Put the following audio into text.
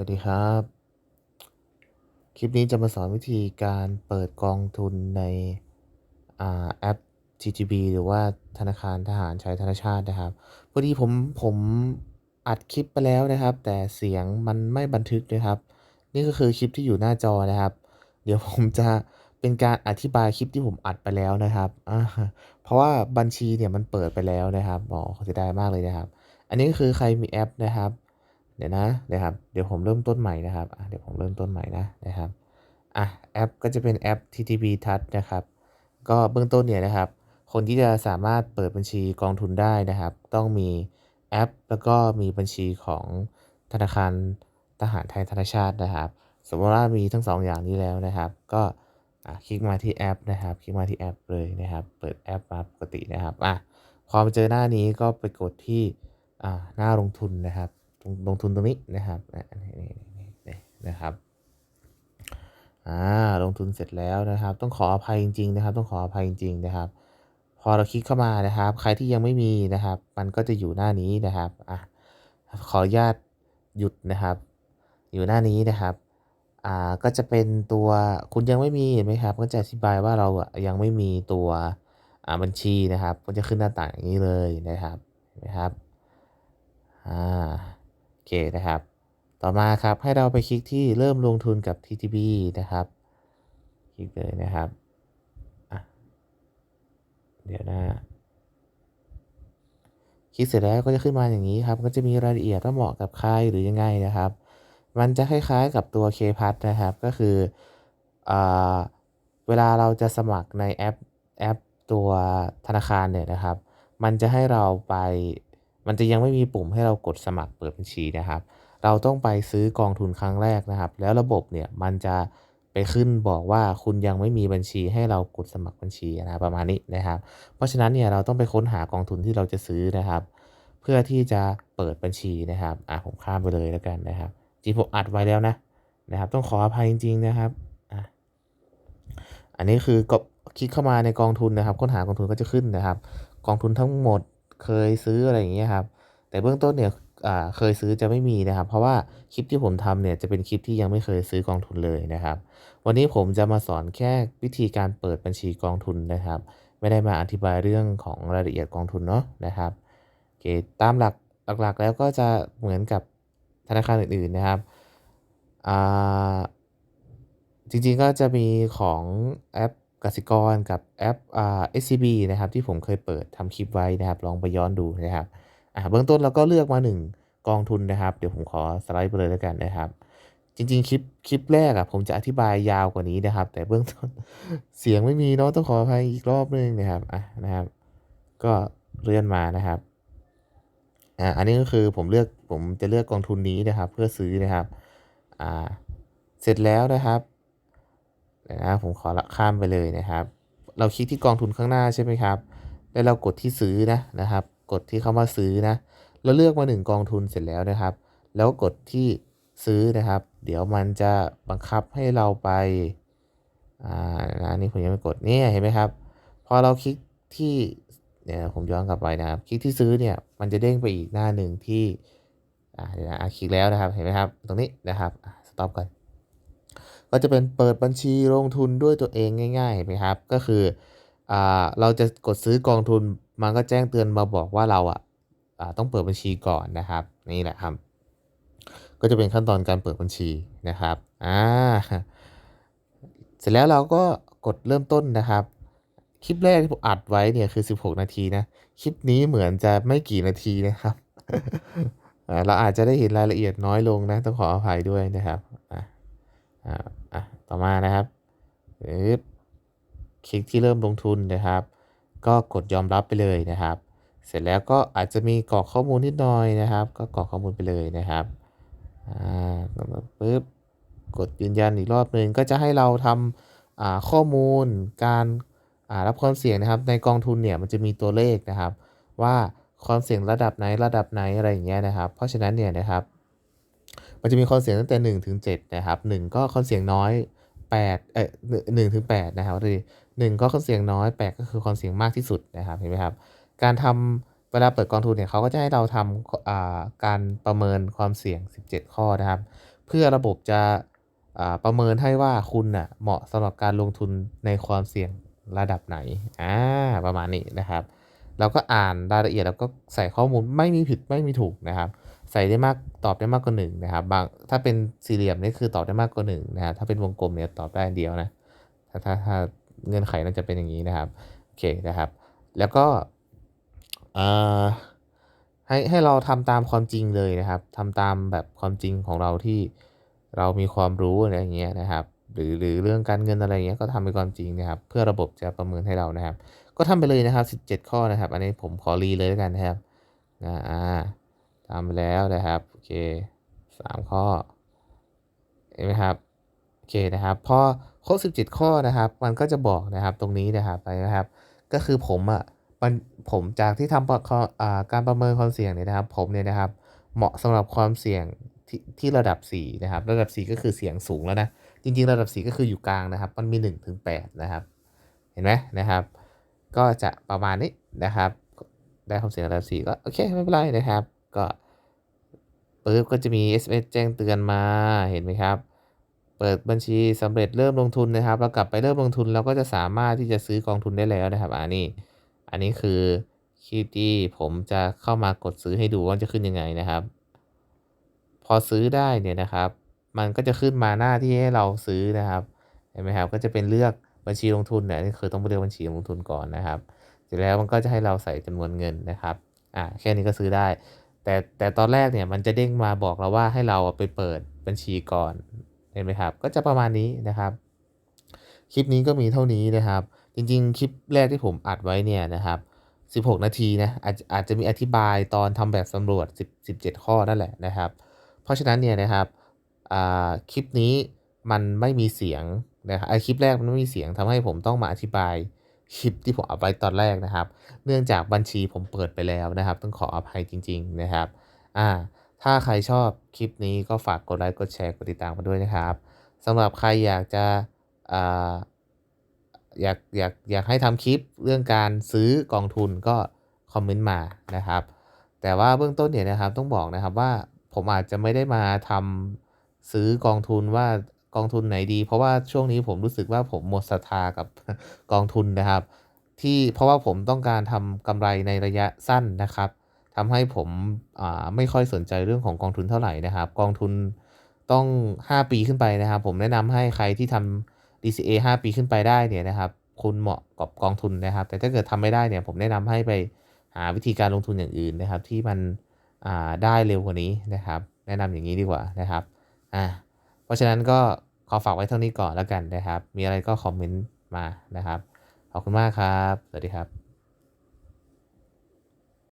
วัสดีครับ คลิปนี้จะมาสอนวิธีการเปิดกองทุนในอาแอป TTB หรือว่าธนาคารทหารชัยธนชาตินะครับ พอดีผมผมอัดคลิปไปแล้วนะครับ แต่เสียงมันไม่บันทึกนะครับ นี่ก็คือคลิปที่อยู่หน้าจอนะครับ เดี๋ยวผมจะเป็นการอธิบายคลิปที่ผมอัดไปแล้วนะครับ เพราะว่าบัญชีเนี่ยมันเปิดไปแล้วนะครับอ๋อเสียดายมากเลยนะครับ อันนี้ก็คือใครมีแอปนะครับ เดี๋ยวนะนะครับ เดี๋ยวผมเริ่มต้นใหม่นะครับอะเดี๋ยวผมเริ่มต้นใหม่นะนะครับอะแอปก็จะเป็นแอป TTB Touch นะครับ ก็เบื้องต้นเนี่ยนะครับ คนที่จะสามารถเปิดบัญชีกองทุนได้นะครับ ต้องมีแอป แล้วก็มีบัญชีของธนาคารทหารไทยธนชาตินะครับ สมมติว่ามีทั้ง2ออย่างนี้แล้วนะครับ ก็อะคลิกมาที่แอปนะครับ คลิกมาที่แอปเลยนะครับ เปิดแอปมาปกตินะครับอะพอมาเจอหน้านี้ก็ไปกดที่อ่าหน้าลงทุนนะครับ ลงลงทุนตรงนี้นะครับนี่นะครับอ่าลงทุนเสร็จแล้วนะครับ ต้องขออภัยจริง ๆ นะครับ ต้องขออภัยจริง ๆ นะครับ พอเราคลิกเข้ามานะครับ ใครที่ยังไม่มีนะครับ มันก็จะอยู่หน้านี้นะครับอะขออนุญาตหยุดนะครับ อยู่หน้านี้นะครับอ่าก็จะเป็นตัวคุณยังไม่มีเห็นไหมครับ ก็จะอธิบายว่าเราอะยังไม่มีตัวอ่าบัญชีนะครับก็จะขึ้นหน้าต่างอย่างนี้เลยนะครับเห็นไหมครับอ่า เคนะครับ ต่อมาครับให้เราไปคลิกที่เริ่มลงทุนกับ TTB นะครับ คลิกเลยนะครับเดี๋ยวนะคลิกเสร็จแล้วก็จะขึ้นมาอย่างนี้ครับ ก็จะมีรายละเอียดว่าเหมาะกับใครหรือยังไงนะครับ มันจะคล้ายๆกับตัว k p a s นะครับ ก็คืออเวลาเราจะสมัครในแอปแอปตัวธนาคารเนี่ยนะครับ มันจะให้เราไป มันจะยังไม่มีปุ่มให้เรากดสมัครเปิดบัญชีนะครับ เราต้องไปซื้อกองทุนครั้งแรกนะครับ แล้วระบบเนี่ยมันจะไปขึ้นบอกว่าคุณยังไม่มีบัญชีให้เรากดสมัครบัญชีนะประมาณนี้นะครับ เพราะฉะนั้นเนี่ยเราต้องไปค้นหากองทุนที่เราจะซื้อนะครับ เพื่อที่จะเปิดบัญชีนะครับอะผมข้ามไปเลยแล้วกันนะครับจริงผมอัดไว้แล้วนะนะครับ ต้องขออภัยจริง ๆนะครับอะอันนี้คือก็คลิกเข้ามาในกองทุนนะครับ ค้นหากองทุนก็จะขึ้นนะครับ กองทุนทั้งหมด เคยซื้ออะไรอย่างเงี้ยครับ แต่เบื้องต้นเนี่ยเคยซื้อจะไม่มีนะครับ เพราะว่าคลิปที่ผมทำเนี่ยจะเป็นคลิปที่ยังไม่เคยซื้อกองทุนเลยนะครับ วันนี้ผมจะมาสอนแค่วิธีการเปิดบัญชีกองทุนนะครับ ไม่ได้มาอธิบายเรื่องของรายละเอียดกองทุนเนาะนะครับโอเคตามหลักหลักๆแล้วก็จะเหมือนกับธนาคารอื่นๆนะครับจริงๆก็จะมีของแอป กสิกรกับแอปอ่า SCB นะครับที่ผมเคยเปิดทำคลิปไว้นะครับลองไปย้อนดูนะครับอ่าเบื้องต้นเราก็เลือกมา 1 กองทุนนะครับ เดี๋ยวผมขอสไลด์ไปเลยแล้วกันนะครับ จริงๆ คลิปคลิปแรกอะผมจะอธิบายยาวกว่านี้นะครับ แต่เบื้องต้นเสียงไม่มีเนาะต้องขออภัยอีกรอบนึงนะครับอะนะครับ ก็เลื่อนมานะครับอ่าอันนี้ก็คือผมเลือกผมจะเลือกกองทุนนี้นะครับ เพื่อซื้อนะครับอ่าเสร็จแล้วนะครับ นะผมขอละข้ามไปเลยนะครับ เราคลิกที่กองทุนข้างหน้าใช่ไหมครับ แล้วเรากดที่ซื้อนะนะครับ กดที่เข้ามาซื้อนะ เราเลือกมาหนึ่งกองทุนเสร็จแล้วนะครับ แล้วกดที่ซื้อนะครับ เดี๋ยวมันจะบังคับให้เราไป อ่านะนี่ผมยังไม่กดเนี่ยเห็นไหมครับ พอเราคลิกที่เนี่ยผมย้อนกลับไปนะครับ คลิกที่ซื้อเนี่ย มันจะเด้งไปอีกหน้าหนึ่งที่ อ่าเดี๋ยวนะอะคลิกแล้วนะครับ เห็นไหมครับ ตรงนี้นะครับ สต็อปก่อน ก็จะเป็นเปิดบัญชีลงทุนด้วยตัวเองง่ายๆนไหมครับ ก็คืออ่าเราจะกดซื้อกองทุนมันก็แจ้งเตือนมาบอกว่าเราอะต้องเปิดบัญชีก่อนนะครับ นี่แหละครับ ก็จะเป็นขั้นตอนการเปิดบัญชีนะครับอ่าเสร็จแล้วเราก็กดเริ่มต้นนะครับ คลิปแรกที่ผมอัดไว้เนี่ยคือ 16 นาทีนะ คลิปนี้เหมือนจะไม่กี่นาทีนะครับเราอาจจะได้เห็นรายละเอียดน้อยลงนะ ต้องขออภัยด้วยนะครับ อะอ่าอะต่อมานะครับปึ๊บคลิกที่เริ่มลงทุนนะครับ ก็กดยอมรับไปเลยนะครับ เสร็จแล้วก็อาจจะมีกรอกข้อมูลนิดหน่อยนะครับ ก็กรอกข้อมูลไปเลยนะครับอ่าปึ๊บกดยืนยันอีกรอบหนึ่งก็จะให้เราทำอ่าข้อมูลการอ่ารับความเสี่ยงนะครับ ในกองทุนเนี่ยมันจะมีตัวเลขนะครับ ว่าความเสี่ยงระดับไหนระดับไหนอะไรอย่างเงี้ยนะครับ เพราะฉะนั้นเนี่ยนะครับ มันจะมีความเสี่ยงตั้งแต่1ถึง7นะครับ1ก็ความเสี่ยงน้อย8เอ่อ1ถึง8นะครับดูดิ1ก็ความเสี่ยงน้อย 8 ก็คือความเสี่ยงมากที่สุดนะครับเห็นไหมครับ การทำเวลาเปิดกองทุนเนี่ยเขาก็จะให้เราทำการประเมินความเสี่ยง 17 ข้อนะครับ เพื่อระบบจะประเมินให้ว่าคุณน่ะเหมาะสำหรับการลงทุนในความเสี่ยงระดับไหนอ่าประมาณนี้นะครับ เราก็อ่านรายละเอียดแล้วก็ใส่ข้อมูลไม่มีผิดไม่มีถูกนะครับ ใส่ได้มากตอบได้มากกว่า1นะครับบางถ้าเป็นสี่เหลี่ยมนี่คือตอบได้มากกว่า1นะครับถ้าเป็นวงกลมเนี่ยตอบได้เดียวนะถ้าถ้าถ้าเงื่อนไขน่าจะเป็นอย่างนี้นะครับโอเคนะครับ แล้วก็ให้ให้เราทำตามความจริงเลยนะครับทำตามแบบความจริงของเราที่เรามีความรู้อะไรอย่างเงี้ยนะครับ หรือหรือเรื่องการเงินอะไรอย่างเงี้ยก็ทำเป็นความจริงนะครับ เพื่อระบบจะประเมินให้เรานะครับ ก็ทำไปเลยนะครับ 17 ข้อนะครับ อันนี้ผมขอรีเลยแล้วกันนะครับอ่าทำไปแล้วนะครับโอเค3ข้อเห็นไหมครับโอเคนะครับพอครบ17 ข้อนะครับ มันก็จะบอกนะครับตรงนี้นะครับไปนะครับ ก็คือผมอะมันผมจากที่ทำประการประเมินความเสี่ยงเนี่ยนะครับ ผมเนี่ยนะครับ เหมาะสำหรับความเสี่ยงที่ที่ระดับ 4 นะครับ ระดับ 4 ก็คือเสี่ยงสูงแล้วนะ จริงๆระดับ 4 ก็คืออยู่กลางนะครับ มันมี1ถึง8นะครับ เห็นไหมนะครับ ก็จะประมาณนี้นะครับ ได้ความเสี่ยงระดับ 4 ก็โอเคไม่เป็นไรนะครับ ก็ปึ๊บก็จะมี SMS แจ้งเตือนมา เห็นไหมครับ เปิดบัญชีสำเร็จเริ่มลงทุนนะครับ เรากลับไปเริ่มลงทุนเราก็จะสามารถที่จะซื้อกองทุนได้แล้วนะครับ อันนี้ อันนี้คือคลิปที่ผมจะเข้ามากดซื้อให้ดูว่าจะขึ้นยังไงนะครับ พอซื้อได้เนี่ยนะครับ มันก็จะขึ้นมาหน้าที่ให้เราซื้อนะครับเห็นไหมครับก็จะเป็นเลือกบัญชีลงทุนเนี่ยนี่คือต้องไปเลือกบัญชีลงทุนก่อนนะครับเสร็จแล้วมันก็จะให้เราใส่จำนวนเงินนะครับอ่าแค่นี้ก็ซื้อได้ แต่แต่ตอนแรกเนี่ยมันจะเด้งมาบอกเราว่าให้เราไปเปิดบัญชีก่อนเห็นไหมครับ ก็จะประมาณนี้นะครับ คลิปนี้ก็มีเท่านี้นะครับ จริงๆ คลิปแรกที่ผมอัดไว้เนี่ยนะครับ16 นาทีนะอาจอาจจะมีอธิบายตอนทำแบบสำรวจ10 17 ข้อนั่นแหละนะครับ เพราะฉะนั้นเนี่ยนะครับ คลิปนี้มันไม่มีเสียงนะครับไอคลิปแรกมันไม่มีเสียงทำให้ผมต้องมาอธิบายคลิปที่ผมอัดไว้ตอนแรกนะครับ เนื่องจากบัญชีผมเปิดไปแล้วนะครับ ต้องขออภัยจริง ๆนะครับอ่าถ้าใครชอบคลิปนี้ก็ฝากกดไลค์กดแชร์กดติดตามมาด้วยนะครับสำหรับใครอยากจะอ่าอยากอยากอยากให้ทำคลิปเรื่องการซื้อกองทุนก็คอมเมนต์มานะครับ แต่ว่าเบื้องต้นเนี่ยนะครับต้องบอกนะครับว่าผมอาจจะไม่ได้มาทำ ซื้อกองทุนว่ากองทุนไหนดี เพราะว่าช่วงนี้ผมรู้สึกว่าผมหมดศรัทธากับกองทุนนะครับ ที่เพราะว่าผมต้องการทำกำไรในระยะสั้นนะครับทำให้ผมไม่ค่อยสนใจเรื่องของกองทุนเท่าไหร่นะครับ กองทุนต้อง 5 ปีขึ้นไปนะครับ ผมแนะนำให้ใครที่ทำ DCA 5 ปีขึ้นไปได้เนี่ยนะครับ คุณเหมาะกับกองทุนนะครับ แต่ถ้าเกิดทำไม่ได้เนี่ย ผมแนะนำให้ไปหาวิธีการลงทุนอย่างอื่นนะครับ ที่มันได้เร็วกว่านี้นะครับ แนะนำอย่างนี้ดีกว่านะครับ อ่าเพราะฉะนั้นก็ขอฝากไว้เท่านี้ก่อนแล้วกันนะครับ มีอะไรก็คอมเมนต์มานะครับ ขอบคุณมากครับ สวัสดีครับ